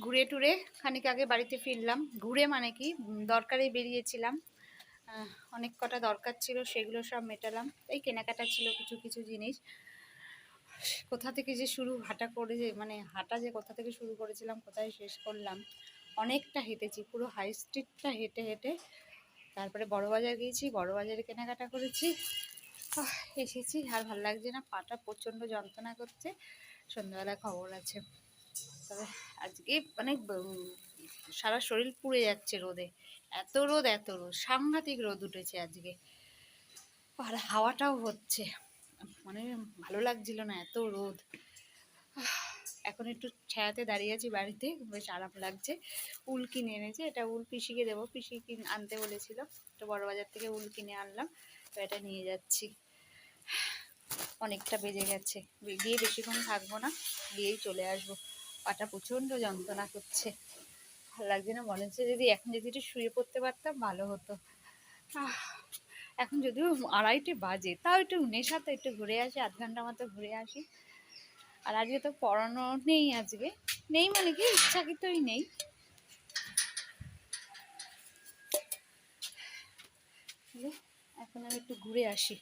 ঘুরে টুরে খানিক আগে বাড়িতে ফিরলাম। ঘুরে মানে কি? দরকারে বেরিয়েছিলাম। অনেক কটা দরকার ছিল, সেগুলো সব মেটালাম। এই কেনাকাটা ছিল কিছু কিছু জিনিস। কোথা থেকে যে শুরু, হাঁটা করে যে মানে হাঁটা যে কোথা থেকে শুরু করেছিলাম, কোথায় শেষ করলাম, অনেকটা হেঁটেছি। পুরো হাই স্ট্রিটটা হেঁটে হেঁটে তারপরে বড় বাজার গিয়েছি বড় বাজারে কেনাকাটা করেছি। এসেছি। আর ভালো লাগছে না, পাটা প্রচণ্ড যন্ত্রণা করছে। সন্ধ্যাবেলা খবর আছে। তবে আজকে মানে সারা শরীর পুড়ে যাচ্ছে রোদে। এত রোদ এত রোদ। সাংঘাতিক রোদ উঠেছে আজকে। আর হাওয়াটাও হচ্ছে। মানে ভালো লাগছিল না, এত রোদ। এখন একটু ছায়াতে দাঁড়িয়ে আছি বাড়িতে, বেশ আরাম লাগছে। উল কিনে এনেছে, এটা উল পিসিকে দেবো। পিসি কিন আনতে বলেছিল, তো বড় বাজার থেকে উল কিনে আনলাম, তো এটা নিয়ে যাচ্ছি। অনেকটা বেজে গেছে। গিয়ে বেশিক্ষণ থাকব না, গিয়েই চলে আসব। পাটা প্রচণ্ড যন্ত্রণা করছে। ভালো লাগছে না, মনে হচ্ছে যদি এখন যদি একটু শুয়ে পড়তে পারতাম ভালো হতো। এখন যদিও আড়াইটে বাজে, তাও একটু নেশাতে একটু ঘুরে আসি, আধ ঘণ্টা মতো ঘুরে আসি। আর আজকে তো পড়ানো নেই আজকে, নেই মানে কি ইচ্ছাকৃতই নেই। এখন আমি একটু ঘুরে আসি।